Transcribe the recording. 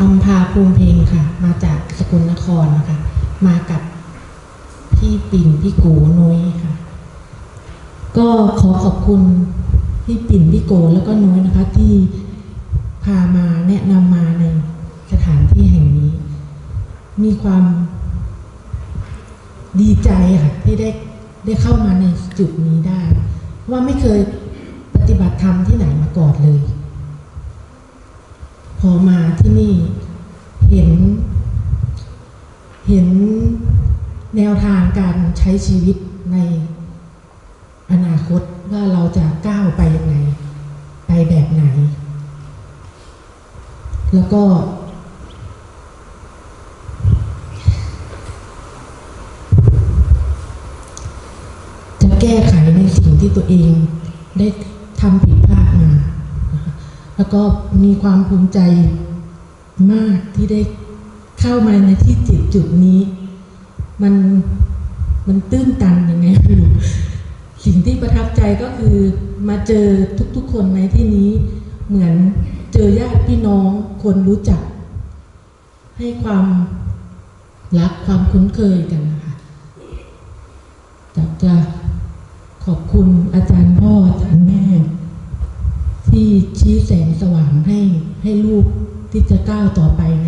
อัมพาภูมิเพลงค่ะ มาจากสกลนครนะคะ มากับพี่ปิ่นพี่โกนุ้ยค่ะ ก็ขอขอบคุณพี่ปิ่นพี่โกแล้วก็นุ้ยนะคะ ที่พามาแนะนำมาในสถานที่แห่งนี้ มีความดีใจค่ะที่ได้ได้เข้ามาในจุดนี้ได้ ว่าไม่เคยปฏิบัติธรรมที่ไหนมาก่อนเลย พอมาที่นี่เห็น เห็นแนวทางการใช้ชีวิตในอนาคตว่าเราจะก้าวไปยังไง ไปแบบไหน แล้วก็ จะแก้ไขในสิ่งที่ตัวเองได้ทำผิด แล้วก็มีความภูมิใจมากที่ได้เข้ามาในที่จุดจุดนี้ มันมันตื้นตันยังไงไม่รู้สิ่งที่ประทับใจก็คือมาเจอทุกๆคนในที่นี้เหมือนเจอญาติพี่น้องคนรู้จัก ให้ความรักความคุ้นเคยกันนะคะอยากจะขอบคุณอาจารย์พ่ออาจารย์แม่ ที่ชี้แสง ให้ลูกที่จะก้าวต่อไปใน